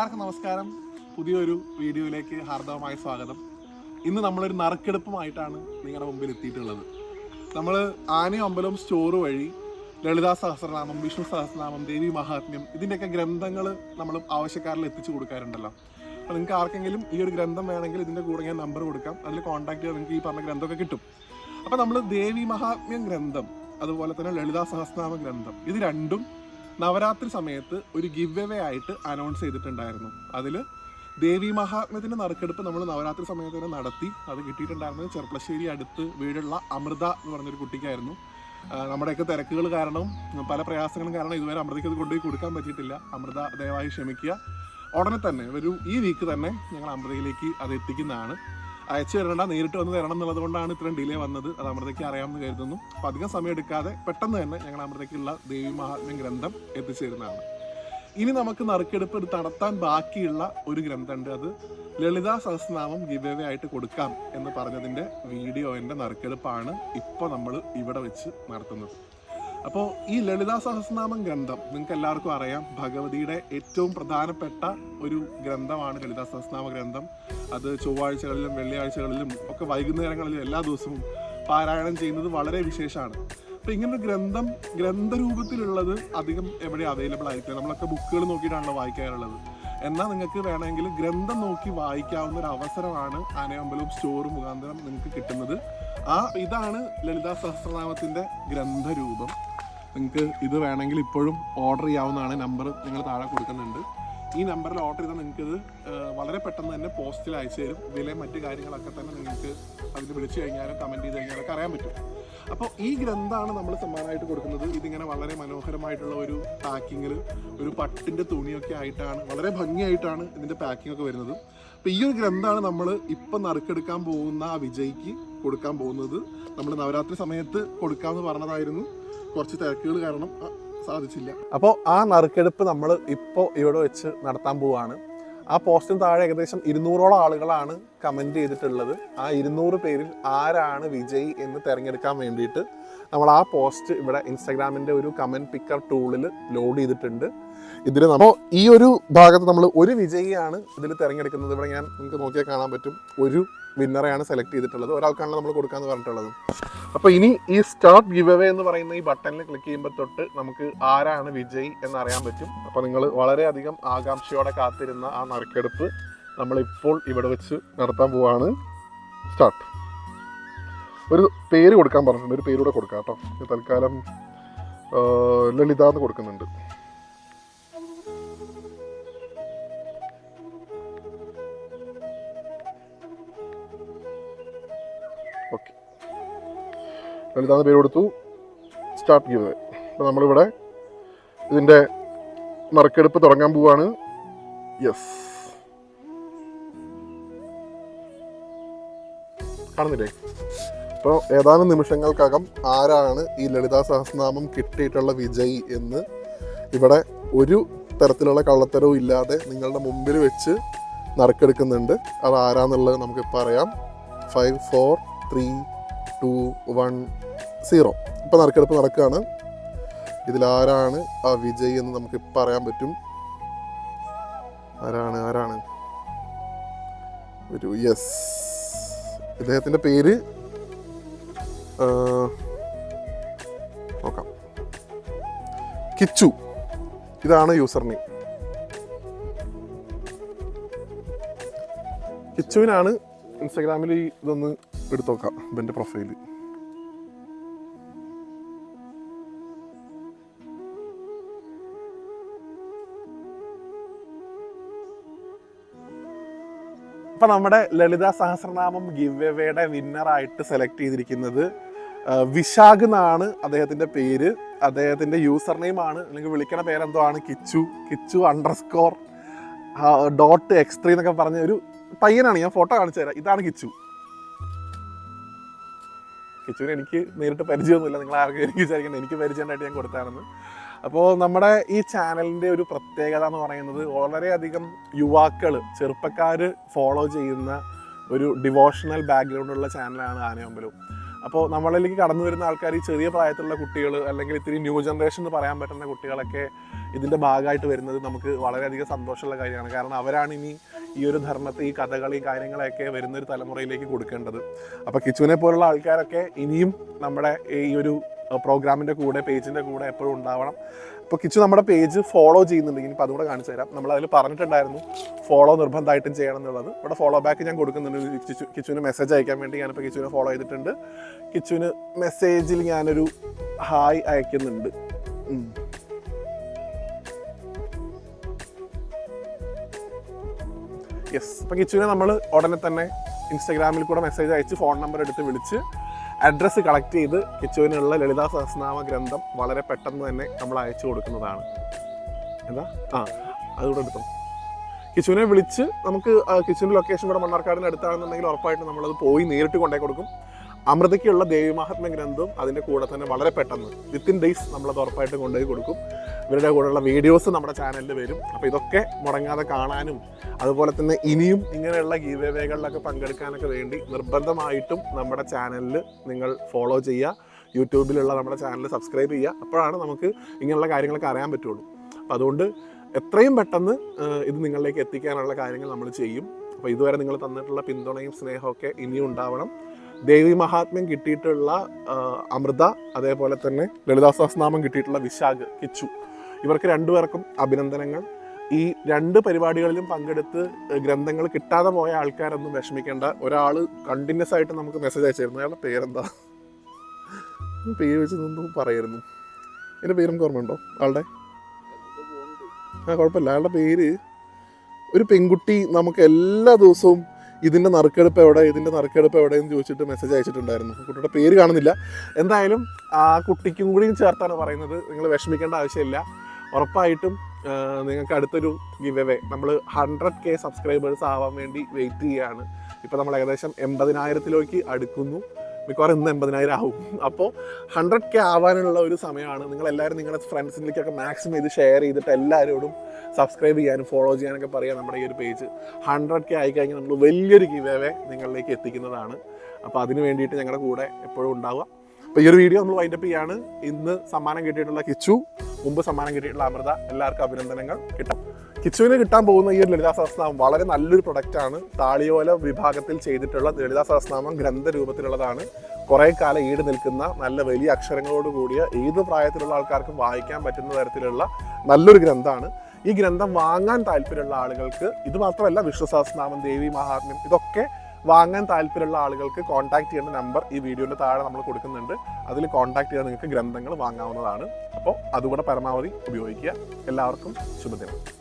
എല്ലാവർക്കും നമസ്കാരം. പുതിയൊരു വീഡിയോയിലേക്ക് ഹാർദവമായ സ്വാഗതം. ഇന്ന് നമ്മളൊരു നറുക്കെടുപ്പുമായിട്ടാണ് നിങ്ങളുടെ മുമ്പിൽ എത്തിയിട്ടുള്ളത്. നമ്മൾ ആനയും അമ്പലവും സ്റ്റോർ വഴി ലളിതാ സഹസ്രനാമം വിഷ്ണു സഹസ്രനാമം ദേവി മഹാത്മ്യം ഇതിന്റെയൊക്കെ ഗ്രന്ഥങ്ങൾ നമ്മൾ ആവശ്യക്കാരിൽ എത്തിച്ചു കൊടുക്കാറുണ്ടല്ലോ. അപ്പോൾ നിങ്ങൾക്ക് ആർക്കെങ്കിലും ഈ ഒരു ഗ്രന്ഥം വേണമെങ്കിൽ ഇതിന്റെ കൂടെ ഞാൻ നമ്പർ കൊടുക്കാം. അതിൽ കോൺടാക്ട് ചെയ്താൽ നിങ്ങൾക്ക് ഈ പറഞ്ഞ ഗ്രന്ഥമൊക്കെ കിട്ടും. അപ്പോൾ നമ്മൾ ദേവി മഹാത്മ്യം ഗ്രന്ഥം അതുപോലെ തന്നെ ലളിതാ സഹസ്രനാമ ഗ്രന്ഥം ഇത് രണ്ടും നവരാത്രി സമയത്ത് ഒരു ഗിവ് എവേ ആയിട്ട് അനൗൺസ് ചെയ്തിട്ടുണ്ടായിരുന്നു. അതിൽ ദേവി മഹാത്മ്യത്തിന്റെ നറുക്കെടുപ്പ് നമ്മൾ നവരാത്രി സമയത്ത് തന്നെ നടത്തി. അത് കിട്ടിയിട്ടുണ്ടായിരുന്നത് ചെർപ്പളശ്ശേരി അടുത്ത് വീടുള്ള അമൃത എന്ന് പറഞ്ഞൊരു കുട്ടിക്കായിരുന്നു. നമ്മുടെയൊക്കെ തിരക്കുകൾ കാരണം പല പ്രയാസങ്ങളും കാരണം ഇതുവരെ അമൃതയ്ക്ക് അത് കൊണ്ടുപോയി കൊടുക്കാൻ പറ്റിയിട്ടില്ല. അമൃത ദയവായി ക്ഷമിക്കുക. ഉടനെ തന്നെ ഒരു ഈ വീക്ക് തന്നെ ഞങ്ങൾ അമൃതയിലേക്ക് അത് എത്തിക്കുന്നതാണ്. അയച്ചു തരണ്ട നേരിട്ട് വന്ന് തരണം എന്നുള്ളത് കൊണ്ടാണ് ഇത്രയും ഡിലേ വന്നത്. അത് അമൃതയ്ക്ക് അറിയാമെന്ന് കരുതുന്നു. അപ്പം അധികം സമയം എടുക്കാതെ പെട്ടെന്ന് തന്നെ ഞങ്ങൾ അമൃതയ്ക്കുള്ള ദേവി മഹാത്മ്യം ഗ്രന്ഥം എത്തിച്ചേരുന്നതാണ്. ഇനി നമുക്ക് നറുക്കെടുപ്പ് നടത്താൻ ബാക്കിയുള്ള ഒരു ഗ്രന്ഥമുണ്ട് അത്. ലളിതാ സഹസ്രനാമം ഗിവേവേ ആയിട്ട് കൊടുക്കാം എന്ന് പറഞ്ഞതിന്റെ വീഡിയോന്റെ നറുക്കെടുപ്പാണ് ഇപ്പോൾ നമ്മൾ ഇവിടെ വെച്ച് നടത്തുന്നത്. അപ്പോൾ ഈ ലളിതാ സഹസ്രനാമം ഗ്രന്ഥം നിങ്ങൾക്ക് എല്ലാവർക്കും അറിയാം. ഭഗവതിയുടെ ഏറ്റവും പ്രധാനപ്പെട്ട ഒരു ഗ്രന്ഥമാണ് ലളിതാ സഹസ്രനാമ ഗ്രന്ഥം. അത് ചൊവ്വാഴ്ചകളിലും വെള്ളിയാഴ്ചകളിലും ഒക്കെ വൈകുന്നേരങ്ങളിലും എല്ലാ ദിവസവും പാരായണം ചെയ്യുന്നത് വളരെ വിശേഷമാണ്. അപ്പോൾ ഇങ്ങനെ ഒരു ഗ്രന്ഥം ഗ്രന്ഥരൂപത്തിലുള്ളത് അധികം എവിടെ അവൈലബിൾ ആയിരിക്കില്ല. നമ്മളൊക്കെ ബുക്കുകൾ നോക്കിയിട്ടാണല്ലോ വായിക്കാറുള്ളത്. എന്നാൽ നിങ്ങൾക്ക് വേണമെങ്കിൽ ഗ്രന്ഥം നോക്കി വായിക്കാവുന്ന ഒരു അവസരമാണ് ആനയമ്പലവും സ്റ്റോറും മുഖാന്തരം നിങ്ങൾക്ക് കിട്ടുന്നത്. ആ ഇതാണ് ലളിതാ സഹസ്രനാമത്തിന്റെ ഗ്രന്ഥരൂപം. നിങ്ങൾക്ക് ഇത് വേണമെങ്കിൽ ഇപ്പോഴും ഓർഡർ ചെയ്യാവുന്നതാണ്. നമ്പർ നിങ്ങൾ താഴെ കൊടുക്കുന്നുണ്ട്. ഈ നമ്പറിൽ ഓർഡർ ചെയ്താൽ നിങ്ങൾക്കിത് വളരെ പെട്ടെന്ന് തന്നെ പോസ്റ്റിൽ അയച്ചു തരും. വിലയും മറ്റ് കാര്യങ്ങളൊക്കെ തന്നെ നിങ്ങൾക്ക് അതിൽ വിളിച്ചു കഴിഞ്ഞാലും കമന്റ് ചെയ്ത് കഴിഞ്ഞാലൊക്കെ അറിയാൻ പറ്റും. അപ്പോൾ ഈ ഗ്രന്ഥമാണ് നമ്മൾ സമ്മാനമായിട്ട് കൊടുക്കുന്നത്. ഇതിങ്ങനെ വളരെ മനോഹരമായിട്ടുള്ള ഒരു പാക്കിങ്ങിൽ ഒരു പട്ടിന്റെ തുണിയൊക്കെ ആയിട്ടാണ് വളരെ ഭംഗിയായിട്ടാണ് ഇതിന്റെ പാക്കിംഗ് ഒക്കെ വരുന്നത്. അപ്പോൾ ഈ ഒരു ഗ്രന്ഥമാണ് നമ്മൾ ഇപ്പം നറുക്കെടുക്കാൻ പോകുന്ന ആ വിജയ്ക്ക് കൊടുക്കാൻ പോകുന്നത്. നമ്മൾ നവരാത്രി സമയത്ത് കൊടുക്കാമെന്ന് പറഞ്ഞതായിരുന്നു. കുറച്ച് തിരക്കുകൾ കാരണം സാധിച്ചില്ല. അപ്പോൾ ആ നറുക്കെടുപ്പ് നമ്മൾ ഇപ്പോൾ ഇവിടെ വെച്ച് നടത്താൻ പോവാണ്. ആ പോസ്റ്റിന് താഴെ ഏകദേശം ഇരുന്നൂറോളം ആളുകളാണ് കമന്റ് ചെയ്തിട്ടുള്ളത്. ആ ഇരുന്നൂറ് പേരിൽ ആരാണ് വിജയ് എന്ന് തിരഞ്ഞെടുക്കാൻ വേണ്ടിയിട്ട് നമ്മൾ ആ പോസ്റ്റ് ഇവിടെ ഇൻസ്റ്റാഗ്രാമിന്റെ ഒരു കമന്റ് പിക്കർ ടൂളിൽ ലോഡ് ചെയ്തിട്ടുണ്ട്. ഇതിൽ നമ്മൾ ഈ ഒരു ഭാഗത്ത് നമ്മൾ ഒരു വിജയിയാണ് ഇതിൽ തിരഞ്ഞെടുക്കുന്നത്. ഇവിടെ ഞാൻ നിങ്ങൾക്ക് നോക്കിയാൽ കാണാൻ പറ്റും. ഒരു വിന്നറെയാണ് സെലക്ട് ചെയ്തിട്ടുള്ളത്. ഒരാൾക്കാണ് നമ്മൾ കൊടുക്കാന്ന് പറഞ്ഞിട്ടുള്ളത്. അപ്പോൾ ഇനി ഈ സ്റ്റാർട്ട് ഗിവ് അവേ എന്ന് പറയുന്ന ഈ ബട്ടണിൽ ക്ലിക്ക് ചെയ്യുമ്പോൾ തൊട്ട് നമുക്ക് ആരാണ് വിജയ് എന്ന് അറിയാൻ പറ്റും. അപ്പോൾ നിങ്ങൾ വളരെയധികം ആകാംക്ഷയോടെ കാത്തിരുന്ന ആ നറുക്കെടുപ്പ് നമ്മളിപ്പോൾ ഇവിടെ വെച്ച് നടത്താൻ പോവാണ്. സ്റ്റാർട്ട് ഒരു പേര് കൊടുക്കാൻ പറഞ്ഞിട്ടുണ്ട്. ഒരു പേരൂടെ കൂടെ കൊടുക്കാം കേട്ടോ. തൽക്കാലം ലളിത എന്ന് കൊടുക്കുന്നുണ്ട്. ഓക്കെ ലളിതാന്ന് പേര് കൊടുത്തു. സ്റ്റാർട്ട് ഗിവ് അപ്പോൾ നമ്മളിവിടെ ഇതിന്റെ നറുക്കെടുപ്പ് തുടങ്ങാൻ പോവാണ്. യെസ് കാണുന്നില്ലേ? അപ്പോൾ ഏതാനും നിമിഷങ്ങൾക്കകം ആരാണ് ഈ ലളിതാ സഹസ്രനാമം കിട്ടിയിട്ടുള്ള വിജയ് എന്ന് ഇവിടെ ഒരു തരത്തിലുള്ള കള്ളത്തരവും ഇല്ലാതെ നിങ്ങളുടെ മുമ്പിൽ വെച്ച് നറുക്കെടുക്കുന്നുണ്ട്. അത് ആരാന്നുള്ളത് നമുക്ക് പറയാം. Five four three two one zero ഇപ്പം നറുക്കെടുപ്പ് നടക്കുകയാണ് ഇതിലാരാണ് ആ വിജയ് എന്ന് നമുക്ക് പറയാൻ പറ്റും. ആരാണ് ആരാണ്? ഒരു യെസ് ഇദ്ദേഹത്തിന്റെ പേര് നോക്കാം. കിച്ചു. ഇതാണ് യൂസർ നെയിം കിച്ചുവിനാണ് ഇൻസ്റ്റാഗ്രാമിൽ ഇതൊന്ന് എടുത്തു നോക്കാം ഇവന്റെ പ്രൊഫൈൽ അപ്പൊ നമ്മുടെ ലളിത സഹസ്രനാമം ഗിവ് എവേയുടെ വിന്നറായിട്ട് സെലക്ട് ചെയ്തിരിക്കുന്നത് വിശാഖ് എന്നാണ് അദ്ദേഹത്തിന്റെ പേര്. അദ്ദേഹത്തിന്റെ യൂസർ നെയിം ആണ്. അല്ലെങ്കിൽ വിളിക്കണ പേരെന്തോ ആണ്? കിച്ചു. കിച്ചു അണ്ടർസ്കോർ ഡോട്ട് എക്സ്ട്രീ എന്നൊക്കെ പറഞ്ഞ ഒരു പയ്യനാണ്. ഞാൻ ഫോട്ടോ കാണിച്ചു തരാം. ഇതാണ് കിച്ചു. കിച്ചുവിന് എനിക്ക് നേരിട്ട് പരിചയമൊന്നുമില്ല. നിങ്ങൾ ആർക്കും വിചാരിക്കുന്നത് എനിക്ക് പരിചയമായിട്ട് ഞാൻ കൊടുത്താണെന്ന് അപ്പോൾ നമ്മുടെ ഈ ചാനലിന്റെ ഒരു പ്രത്യേകത എന്ന് പറയുന്നത് വളരെയധികം യുവാക്കൾ ചെറുപ്പക്കാർ ഫോളോ ചെയ്യുന്ന ഒരു ഡിവോഷണൽ ബാക്ക്ഗ്രൗണ്ടുള്ള ചാനലാണ് ആനയമ്പലവും അപ്പോൾ നമ്മളിലേക്ക് കടന്നു വരുന്ന ആൾക്കാർ ഈ ചെറിയ പ്രായത്തിലുള്ള കുട്ടികൾ അല്ലെങ്കിൽ ഇത്തിരി ന്യൂ ജനറേഷൻ എന്ന് പറയാൻ പറ്റുന്ന കുട്ടികളൊക്കെ ഇതിന്റെ ഭാഗമായിട്ട് വരുന്നത് നമുക്ക് വളരെയധികം സന്തോഷമുള്ള കാര്യമാണ്. കാരണം അവരാണ് ഇനി ഈ ഒരു ധർമ്മത്തെ ഈ കഥകളി കാര്യങ്ങളൊക്കെ വരുന്നൊരു തലമുറയിലേക്ക് കൊടുക്കേണ്ടത്. അപ്പോൾ കിച്ചുവിനെ പോലുള്ള ആൾക്കാരൊക്കെ ഇനിയും നമ്മുടെ ഈ ഒരു പ്രോഗ്രാമിന്റെ കൂടെ പേജിന്റെ കൂടെ എപ്പോഴും ഉണ്ടാവണം. ഇപ്പോൾ കിച്ചു നമ്മുടെ പേജ് ഫോളോ ചെയ്യുന്നുണ്ടെങ്കിൽ ഇനിയിപ്പോൾ അതുകൂടെ കാണിച്ചു തരാം. നമ്മൾ അതിൽ പറഞ്ഞിട്ടുണ്ടായിരുന്നു ഫോളോ നിർബന്ധമായിട്ടും ചെയ്യണം എന്നുള്ളത്. ഇവിടെ ഫോളോ ബാക്ക് ഞാൻ കൊടുക്കുന്നുണ്ട്. കിച്ചു കിച്ചുവിന് മെസ്സേജ് അയക്കാൻ വേണ്ടി ഞാനിപ്പോൾ കിച്ചുവിനെ ഫോളോ ചെയ്തിട്ടുണ്ട്. കിച്ചുവിന് മെസ്സേജിൽ ഞാനൊരു ഹായ് അയക്കുന്നുണ്ട്. യെസ് അപ്പോൾ കിച്ചുവിനെ നമ്മൾ ഉടനെ തന്നെ ഇൻസ്റ്റാഗ്രാമിൽ കൂടെ മെസ്സേജ് അയച്ച് ഫോൺ നമ്പർ എടുത്ത് വിളിച്ച് അഡ്രസ്സ് കളക്ട് ചെയ്ത് കിച്ചുവിനുള്ള ലളിതാ സഹസ്രനാമ ഗ്രന്ഥം വളരെ പെട്ടെന്ന് തന്നെ നമ്മൾ അയച്ചു കൊടുക്കുന്നതാണ്. എന്താ? ആ അതുകൂടെ എടുത്തു. കിച്ചുവിനെ വിളിച്ച് നമുക്ക് കിച്ചുവിന്റെ ലൊക്കേഷൻ ഇവിടെ മണ്ണാർക്കാടിന് അടുത്താണെന്നുണ്ടെങ്കിൽ ഉറപ്പായിട്ടും നമ്മളത് പോയി നേരിട്ട് കൊണ്ടേ കൊടുക്കും. അമൃതയ്ക്കുള്ള ദേവി മഹാത്മ്യ ഗ്രന്ഥവും അതിന്റെ കൂടെ തന്നെ വളരെ പെട്ടെന്ന് വിത്തിൻ ഡേയ്സ് നമ്മളത് ഉറപ്പായിട്ടും കൊണ്ടുപോയി കൊടുക്കും. ഇവരുടെ കൂടെയുള്ള വീഡിയോസ് നമ്മുടെ ചാനലിൽ വരും. അപ്പോൾ ഇതൊക്കെ മുടങ്ങാതെ കാണാനും അതുപോലെ തന്നെ ഇനിയും ഇങ്ങനെയുള്ള ഗീവേവേകളിലൊക്കെ പങ്കെടുക്കാനൊക്കെ വേണ്ടി നിർബന്ധമായിട്ടും നമ്മുടെ ചാനലിൽ നിങ്ങൾ ഫോളോ ചെയ്യുക. യൂട്യൂബിലുള്ള നമ്മുടെ ചാനൽ സബ്സ്ക്രൈബ് ചെയ്യുക. അപ്പോഴാണ് നമുക്ക് ഇങ്ങനെയുള്ള കാര്യങ്ങളൊക്കെ അറിയാൻ പറ്റുള്ളൂ. അപ്പോൾ അതുകൊണ്ട് എത്രയും പെട്ടെന്ന് ഇത് നിങ്ങളിലേക്ക് എത്തിക്കാനുള്ള കാര്യങ്ങൾ നമ്മൾ ചെയ്യും. അപ്പോൾ ഇതുവരെ നിങ്ങൾ തന്നിട്ടുള്ള പിന്തുണയും സ്നേഹമൊക്കെ ഇനിയും ഉണ്ടാവണം. ദേവി മഹാത്മ്യം കിട്ടിയിട്ടുള്ള അമൃത അതേപോലെ തന്നെ ലളിതാ നാമം കിട്ടിയിട്ടുള്ള വിശാഖ് കിച്ചു. ഇവർക്ക് രണ്ടുപേർക്കും അഭിനന്ദനങ്ങൾ. ഈ രണ്ട് പരിപാടികളിലും പങ്കെടുത്ത് ഗ്രന്ഥങ്ങൾ കിട്ടാതെ പോയ ആൾക്കാരൊന്നും വിഷമിക്കേണ്ട. ഒരാൾ കണ്ടിന്യൂസ് ആയിട്ട് നമുക്ക് മെസ്സേജ് അയച്ചിരുന്നു. അയാളുടെ പേരെന്താ? പേര് വെച്ച് നിന്നും പറയായിരുന്നു എന്റെ പേരും ഓർമ്മയുണ്ടോ? ആളുടെ? ആ കുഴപ്പമില്ല. അയാളുടെ പേര് ഒരു പെൺകുട്ടി നമുക്ക് എല്ലാ ദിവസവും ഇതിന്റെ നറുക്കെടുപ്പ് എവിടെ ഇതിന്റെ നറുക്കെടുപ്പ് എവിടെ എന്ന് ചോദിച്ചിട്ട് മെസ്സേജ് അയച്ചിട്ടുണ്ടായിരുന്നു. കുട്ടിയുടെ പേര് കാണുന്നില്ല. എന്തായാലും ആ കുട്ടിക്കും കൂടിയും ചേർത്താണ് പറയുന്നത്. നിങ്ങൾ വിഷമിക്കേണ്ട ആവശ്യമില്ല. ഉറപ്പായിട്ടും നിങ്ങൾക്ക് അടുത്തൊരു ഗിവ് എവേ നമ്മൾ ഹൺഡ്രഡ് കെ സബ്സ്ക്രൈബേഴ്സ് ആവാൻ വേണ്ടി വെയിറ്റ് ചെയ്യുകയാണ്. ഇപ്പോൾ നമ്മൾ ഏകദേശം എൺപതിനായിരത്തിലേക്ക് അടുക്കുന്നു. മിക്കവാറും ഇന്ന് എൺപതിനായിരം ആവും. അപ്പോൾ ഹൺഡ്രഡ് കെ ആവാനുള്ള ഒരു സമയമാണ്. നിങ്ങൾ എല്ലാവരും നിങ്ങളുടെ ഫ്രണ്ട്സിലേക്കൊക്കെ മാക്സിമം ഇത് ഷെയർ ചെയ്തിട്ട് എല്ലാവരോടും സബ്സ്ക്രൈബ് ചെയ്യാനും ഫോളോ ചെയ്യാനൊക്കെ പറയാം നമ്മുടെ ഈ ഒരു പേജ് ഹൺഡ്രഡ് കെ ആയിക്കഴിഞ്ഞാൽ നമ്മൾ വലിയൊരു ഗിവ് എവേ നിങ്ങളിലേക്ക് എത്തിക്കുന്നതാണ്. അപ്പോൾ അതിന് വേണ്ടിയിട്ട് ഞങ്ങളുടെ കൂടെ എപ്പോഴും ഉണ്ടാവുക. അപ്പോൾ ഈ ഒരു വീഡിയോ നമ്മൾ വൈൻഡപ്പ് ചെയ്യാണ്. ഇന്ന് സമ്മാനം കിട്ടിയിട്ടുള്ള കിച്ചു മുമ്പ് സമ്മാനം കിട്ടിയിട്ടുള്ള അമൃത എല്ലാവർക്കും അഭിനന്ദനങ്ങൾ. കിട്ടും. കിച്ചുവിന് കിട്ടാൻ പോകുന്ന ഈ ഒരു ലളിതാ സഹസ്രനാമം വളരെ നല്ലൊരു പ്രൊഡക്റ്റാണ് താളിയോല വിഭാഗത്തിൽ ചെയ്തിട്ടുള്ള ലളിതാ സഹസ്രനാമം ഗ്രന്ഥരൂപത്തിലുള്ളതാണ്. കുറേ കാലം ഈട് നിൽക്കുന്ന നല്ല വലിയ അക്ഷരങ്ങളോട് കൂടിയ ഏത് പ്രായത്തിലുള്ള ആൾക്കാർക്കും വായിക്കാൻ പറ്റുന്ന തരത്തിലുള്ള നല്ലൊരു ഗ്രന്ഥമാണ്. ഈ ഗ്രന്ഥം വാങ്ങാൻ താല്പര്യമുള്ള ആളുകൾക്ക് ഇത് മാത്രമല്ല വിഷ്ണു സഹസ്രനാമം ദേവി മഹാത്മ്യം ഇതൊക്കെ വാങ്ങാൻ താല്പര്യമുള്ള ആളുകൾക്ക് കോൺടാക്ട് ചെയ്യേണ്ട നമ്പർ ഈ വീഡിയോയുടെ താഴെ നമ്മൾ കൊടുക്കുന്നുണ്ട്. അതിൽ കോൺടാക്ട് ചെയ്താൽ നിങ്ങൾക്ക് ഗ്രന്ഥങ്ങൾ വാങ്ങാവുന്നതാണ്. അപ്പോൾ അതുകൂടെ പരമാവധി ഉപയോഗിക്കുക. എല്ലാവർക്കും ശുഭദിനം.